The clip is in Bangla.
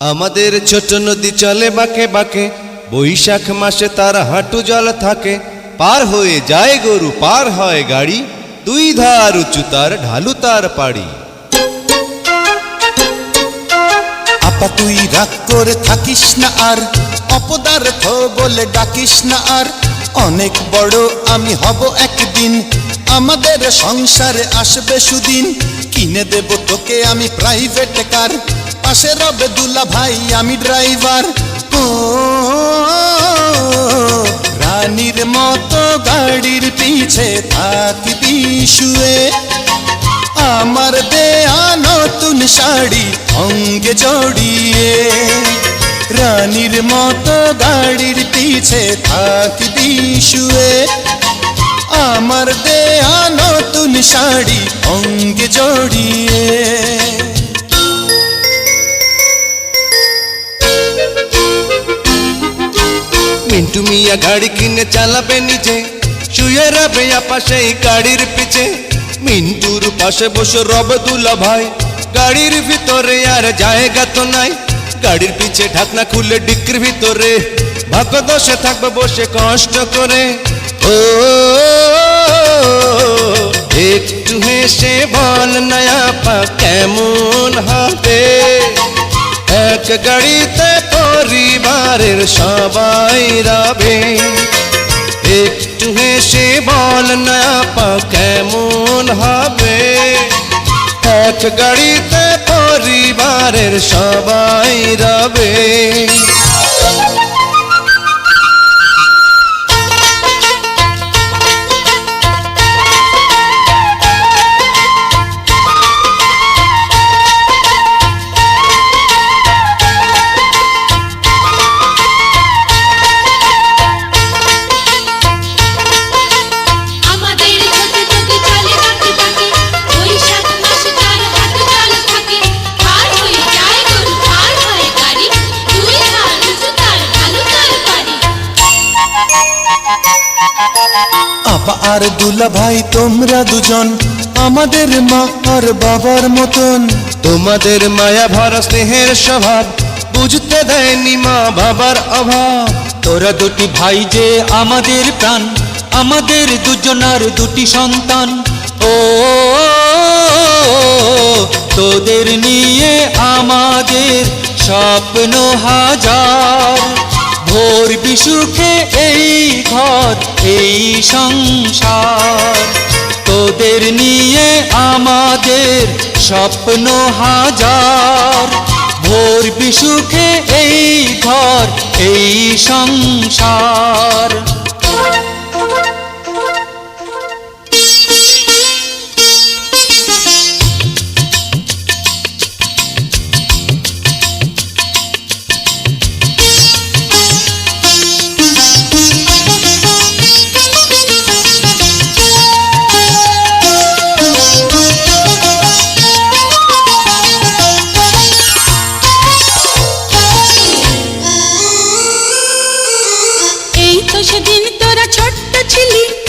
আমাদের ছোট নদী চলে বাঁকে বাঁকে, বৈশাখ মাসে তার হাঁটু জল থাকে। পার হয়ে যায় গরু, পার হয় গাড়ি, দুই ধার উঁচু তার ঢালু তার পাড়ি। আপা, তুই রাগ করে থাকিস না আর, অপদার্থ বলে ডাকিস না আর। অনেক বড় আমি হব একদিন, আমাদের সংসারে আসবে সুদিন। কিনে দেব তোকে আমি প্রাইভেট কার পাশে রবে দুলা ভাই, আমি ড্রাইভার ও, রানীর মতো গাড়ির পিছে থাকবি শুয়ে আমার দেয়া নতুন শাড়ি অঙ্গে জড়িয়ে। রানীর মতো গাড়ির পিছে থাকবি শুয়ে আমার দেয়া নতুন শাড়ি অঙ্গে জড়িয়ে। মিয়া গাড়ি কিনে চালাবে নিজে, শুয়ে রবে পাশে এই গাড়ির পিছে। মিন্টুর পাশে বসে রবে দুলা ভাই, গাড়ির ভিতরে আর জায়গা তো নাই। গাড়ির পিছে ঢাকনা খুলে ডিক্কির ভিতরে, ভাগ্য দোষে থাকবে বসে কষ্ট করে। ও, একটু হেসে বল নয়া পা কেমন হবে? এক গাড়িতে পরিবারের সবাই রবে। একটু হেসে বল না পা, কেমন হবে? এক গাড়িতে পরিবারের সবাই রবে। আপা আর দুলা ভাই, তোমরা দুজন, আমাদের মা আর বাবার মতন। তোমাদের মায়া ভরা স্নেহের স্বভাব, বুঝতে দেয়নি মা বাবার অভাব। তোরা দুটি ভাই যে আমাদের প্রাণ, আমাদের দুজনার দুটি সন্তান। ও, তোদের নিয়ে আমাদের স্বপ্ন হাজার। ভোর বিসুখে ঘর এই সংসার। তোদের নিয়ে আমাদের স্বপ্ন হাজার। ভোর বিসুখে এই ঘর এই সংসার। சொல்லி